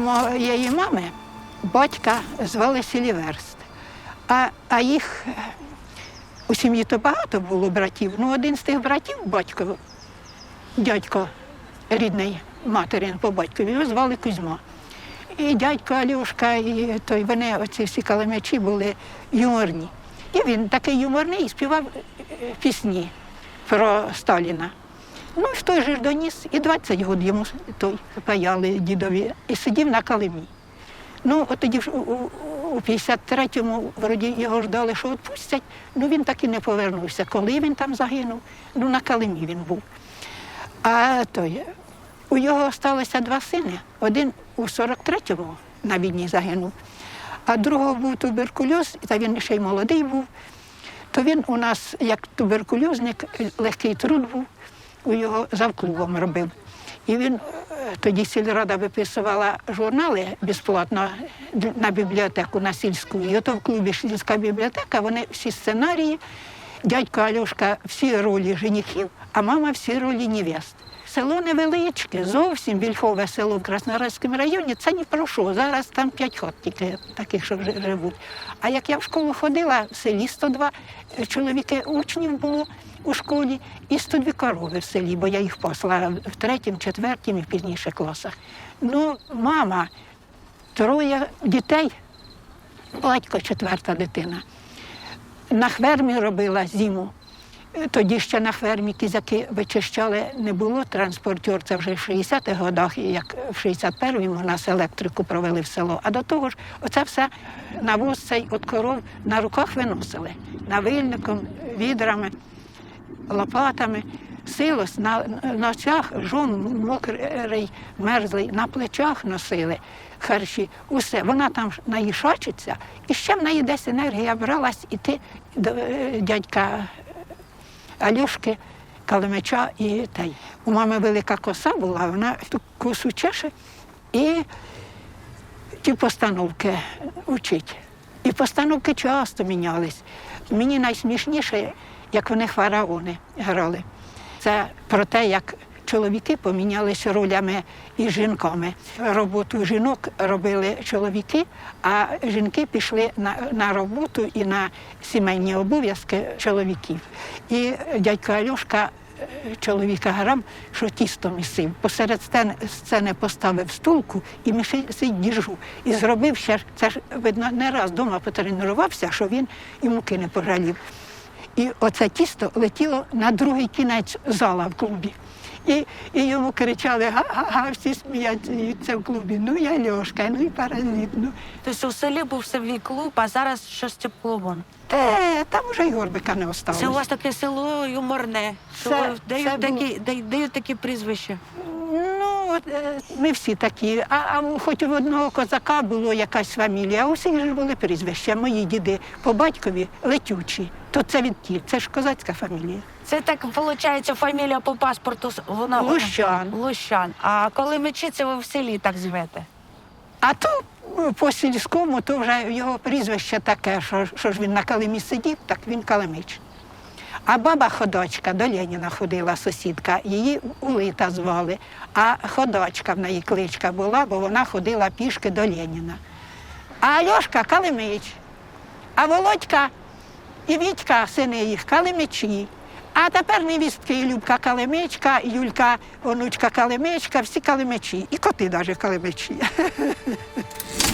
Моєї мами батька звали Сіліверст, а, а їх е, у сім'ї то багато було братів. Ну, один з тих братів, батько, дядько рідний материн по батькові, його звали Кузьма. І дядько Алюшка, і той вони, оці всі калемечі були юморні. І він такий юморний і співав е, пісні про Сталіна. Ну, в той же ж доніс, і 20 років йому той паяли дідові, і сидів на калимі. Ну, от тоді ж у 53-му вроді його ждали, що відпустять. Ну він так і не повернувся. Коли він там загинув, ну на калимі він був. А той, у його залишилося два сини. Один у 43-му на війні загинув, а другого був туберкульоз, та він ще й молодий був. То він у нас, як туберкульозник, легкий труд був, у його завклубом робив. І він е, тоді сільрада виписувала журнали безплатно на бібліотеку на сільську. І ото в клубі сільська бібліотека, вони всі сценарії, дядько Альошка всі ролі женихів, а мама всі ролі невест. Село невеличке, зовсім вільхове село в Краснодарському районі, це ні про що. Зараз там п'ять хат тільки таких, що жи- живуть. А як я в школу ходила, в селі 102 чоловіки учнів було у школі і 102 корови в селі, бо я їх посла в третім, четвертім і в пізніших класах. Ну, мама, троє дітей, батько четверта дитина. На фермі робила зиму. Тоді ще на фермі кізяки вичищали, не було транспортер, це вже в 60-х годах, як в 61-му нас електрику провели в село. А до того ж, оце все навоз цей від коров на руках виносили, навильником, відрами, лопатами. Силос на ночах жон мокрий, мерзлий, на плечах носили харчі, усе. Вона там наїшачиться, і ще в неї десь енергія бралась іти до е, дядька Альошки, Калимича і Тай. У мами велика коса була, вона ту косу чеше і ті постановки учить. І постановки часто мінялись. Мені найсмішніше, як вони фараони грали. Це про те, як чоловіки помінялися ролями із жінками. Роботу жінок робили чоловіки, а жінки пішли на, на роботу і на сімейні обов'язки чоловіків. І дядько Альошка е, чоловіка грав, що тісто місив. Посеред сцени поставив стулку і місить діжу. І зробив ще, це ж, видно, не раз вдома потренувався, що він і муки не пожалів. І оце тісто летіло на другий кінець зала в клубі. І, і йому кричали, га-га-га, всі сміються в клубі. Ну я Льошка, ну і паразит. Ну. Тобто у селі був свій клуб, а зараз щось тип клубом. Те, там вже й горбика не осталось. Це у вас таке село юморне. що Це- дають, це такі, дають, дають такі прізвища. Ну, е, ми всі такі. А, а хоч у одного козака було якась фамілія, а у всіх ж були прізвища. Мої діди по батькові летючі. То це від ті, це ж козацька фамілія. Це так виходить, фамілія по паспорту с- вона Лущан. Лущан. А коли мечі, це ви в селі так звете. А то ну, по сільському, то вже його прізвище таке, що, що ж він на калимі сидів, так він калимич. А баба ходочка до Леніна ходила сусідка, її Улита звали. А ходочка в неї кличка була, бо вона ходила пішки до Леніна. А Альошка Калимич, а Володька і Вітька, сини їх, Калимичі. А тепер невістки Любка Калимичка, Юлька, онучка Калимичка, всі калимичі. І коти навіть калимичі.